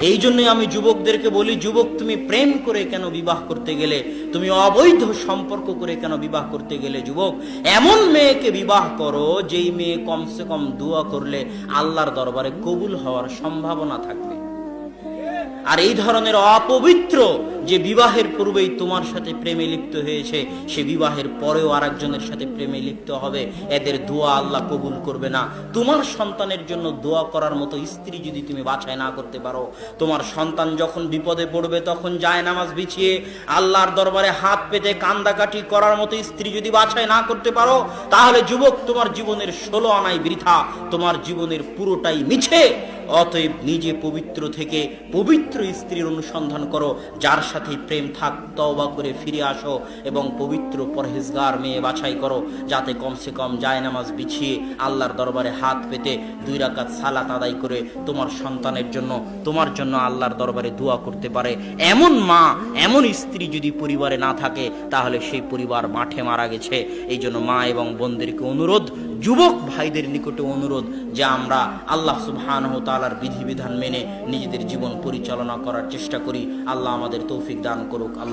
এই জন্যই আমি যুবকদেরকে বলি, যুবক, তুমি প্রেম করে কেন বিবাহ করতে গেলে? তুমি অবৈধ সম্পর্ক করে কেন বিবাহ করতে গেলে যুবক? এমন মেয়েকে বিবাহ করো, যেই মেয়ে কমসে কম দোয়া করলে আল্লাহর দরবারে কবুল হওয়ার সম্ভাবনা থাকবে। আর এই ধরনের অপবিত্র যে বিবাহের পূর্বেই তোমার সাথে প্রেমে লিপ্ত হয়েছে, সে বিবাহের পরেও আরেকজনের সাথে প্রেমে লিপ্ত হবে। এদের দোয়া আল্লাহ কবুল করবে না। তোমার সন্তানের জন্য দোয়া করার মতো স্ত্রী যদি তুমি বাছাই না করতে পারো, তোমার সন্তান যখন বিপদে পড়বে, তখন যায় নামাজ বিছিয়ে আল্লাহর দরবারে হাত পেতে কান্দাকাটি করার মতো স্ত্রী যদি বাছাই না করতে পারো, তাহলে যুবক তোমার জীবনের ষোলো আনাই বৃথা, তোমার জীবনের পুরোটাই মিছে। অতএব নিজে পবিত্র থেকে পবিত্র স্ত্রীর অনুসন্ধান করো, যার সাথে প্রেম থাক, তওবা করে ফিরে আসো এবং পবিত্র পরহেজগার মেয়ে বাছাই করো, যাতে কমসে কম যায় নামাজ বিছিয়ে আল্লাহর দরবারে হাত পেতে দুই রাকাত সালাত আদায় করে তোমার সন্তানের জন্য, তোমার জন্য আল্লাহর দরবারে দোয়া করতে পারে। এমন মা, এমন স্ত্রী যদি পরিবারে না থাকে, তাহলে সেই পরিবার মাঠে মারা গেছে। এই জন্য মা এবং বোনদেরকে অনুরোধ যুবক ভাইদের নিকটে অনুরোধ যে আমরা আল্লাহ সুবহান তালার বিধিবিধান মেনে নিজেদের জীবন পরিচালনা করার চেষ্টা করি। আল্লাহ আমাদের তৌফিক দান করুক। আল্লাহ